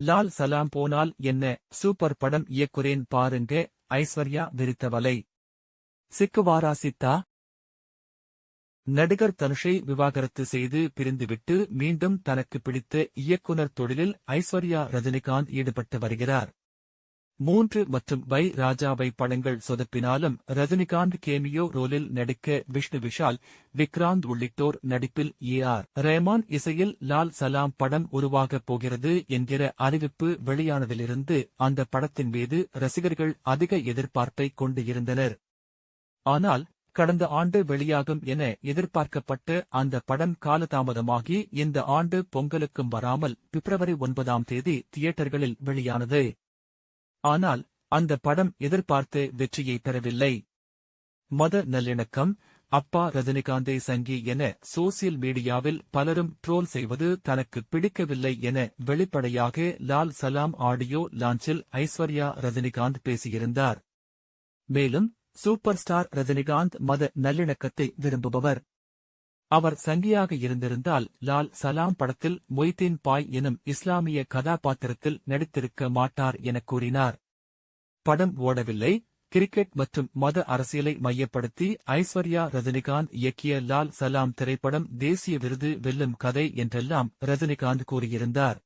லால் சலாம் போனால் என்ன? சூப்பர் படம் இயக்குறேன் பாருங்க ஐஸ்வர்யா விரித்தவலை சிக்குவாரா சித்தா? நடிகர் தனுஷை விவாகரத்து செய்து பிரிந்துவிட்டு மீண்டும் தனக்கு பிடித்த இயக்குனர் தொழிலில் ஐஸ்வர்யா ரஜினிகாந்த் ஈடுபட்டு வருகிறார். மூன்று மற்றும் வை ராஜாவை படங்கள் சொதப்பினாலும் ரஜினிகாந்த் கேமியோ ரோலில் நடிக்க விஷ்ணு விஷால் விக்ராந்த் உள்ளிட்டோர் நடிப்பில் ஏ ஆர் ரேமான் இசையில் லால் சலாம் படம் உருவாகப் போகிறது என்கிற அறிவிப்பு வெளியானதிலிருந்து அந்த படத்தின் மீது ரசிகர்கள் அதிக எதிர்பார்ப்பை கொண்டு இருந்தனர். ஆனால் கடந்த ஆண்டு வெளியாகும் என எதிர்பார்க்கப்பட்ட அந்த படம் காலதாமதமாகி இந்த ஆண்டு பொங்கலுக்கும் வராமல் பிப்ரவரி ஒன்பதாம் தேதி தியேட்டர்களில் வெளியானது. ஆனால் அந்த படம் எதிர்பார்த்து வெற்றியை பெறவில்லை. மத நல்லிணக்கம் அப்பா ரஜினிகாந்தை சங்கி என சோசியல் மீடியாவில் பலரும் ட்ரோல் செய்வது தனக்கு பிடிக்கவில்லை என வெளிப்படையாக லால் சலாம் ஆடியோ லான்ச்சில் ஐஸ்வர்யா ரஜினிகாந்த் பேசியிருந்தார். மேலும் சூப்பர் ஸ்டார் ரஜினிகாந்த் மத நல்லிணக்கத்தை விரும்புபவர். அவர் சங்கியாக இருந்திருந்தால் லால் சலாம் படத்தில் மொய்தீன் பாய் எனும் இஸ்லாமிய கதாபாத்திரத்தில் நடித்திருக்க மாட்டார் எனக் கூறினார். படம் ஓடவில்லை. கிரிக்கெட் மற்றும் மத அரசியலை மையப்படுத்தி ஐஸ்வர்யா ரஜினிகாந்த் இயக்கிய லால் சலாம் திரைப்படம் தேசிய விருது வெல்லும் கதை என்றெல்லாம் ரஜினிகாந்த் கூறியிருந்தார்.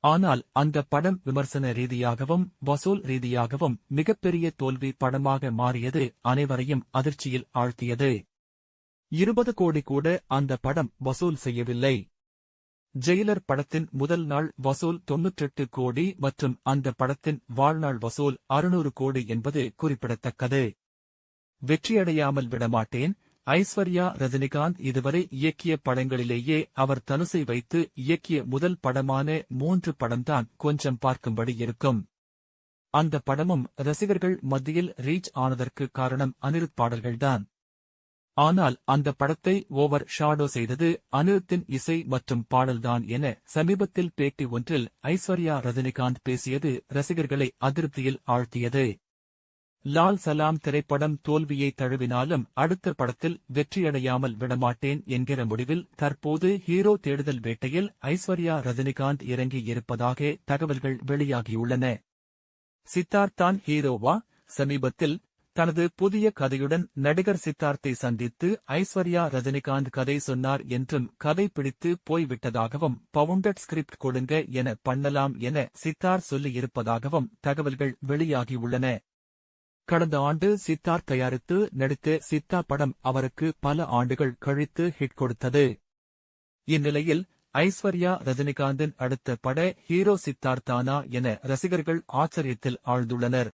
ஆனால் அந்த படம் விமர்சன ரீதியாகவும் வசூல் ரீதியாகவும் மிகப்பெரிய தோல்வி படமாக மாறியது அனைவரையும் அதிர்ச்சியில் ஆழ்த்தியது. இருபது கோடி கூட அந்த படம் வசூல் செய்யவில்லை. ஜெயிலர் படத்தின் முதல் நாள் வசூல் தொன்னூற்றெட்டு கோடி மற்றும் அந்த படத்தின் வாழ்நாள் வசூல் அறுநூறு கோடி என்பது குறிப்பிடத்தக்கது. வெற்றியடையாமல் விடமாட்டேன். ஐஸ்வர்யா ரஜினிகாந்த் இதுவரை இயக்கிய படங்களிலேயே அவர் தனுசை வைத்து இயக்கிய முதல் படமான மூன்று படம்தான் கொஞ்சம் பார்க்கும்படி இருக்கும். அந்த படமும் ரசிகர்கள் மத்தியில் ரீச் ஆனதற்கு காரணம் அனிருத் பாடல்கள்தான். ஆனால் அந்த படத்தை ஓவர் ஷாடோ செய்தது அனிருத்தின் இசை மற்றும் பாடல்தான் என சமீபத்தில் பேட்டி ஒன்றில் ஐஸ்வர்யா ரஜினிகாந்த் பேசியது ரசிகர்களை அதிருப்தியில் ஆழ்த்தியது. லால் சலாம் திரைப்படம் தோல்வியை தழுவினாலும் அடுத்த படத்தில் வெற்றியடையாமல் விடமாட்டேன் என்கிற முடிவில் தற்போது ஹீரோ தேடுதல் வேட்டையில் ஐஸ்வர்யா ரஜினிகாந்த் இறங்கி இருப்பதாக தகவல்கள் வெளியாகியுள்ளன. சித்தார்த்தான் ஹீரோவா? சமீபத்தில் தனது புதிய கதையுடன் நடிகர் சித்தார்த்தை சந்தித்து ஐஸ்வர்யா ரஜினிகாந்த் கதை சொன்னார் என்றும் கதை பிடித்து போய்விட்டதாகவும் பவுண்டட் ஸ்கிரிப்ட் கொடுங்க என பண்ணலாம் என சித்தார் சொல்லியிருப்பதாகவும் தகவல்கள் வெளியாகியுள்ளன. கடந்த ஆண்டு சித்தார் தயாரித்து நடித்த சித்தா படம் அவருக்கு பல ஆண்டுகள் கழித்து ஹிட் கொடுத்தது. இந்நிலையில் ஐஸ்வர்யா ரஜினிகாந்தின் அடுத்த பட ஹீரோ சித்தார்த்தானா என ரசிகர்கள் ஆச்சரியத்தில் ஆழ்ந்துள்ளனர்.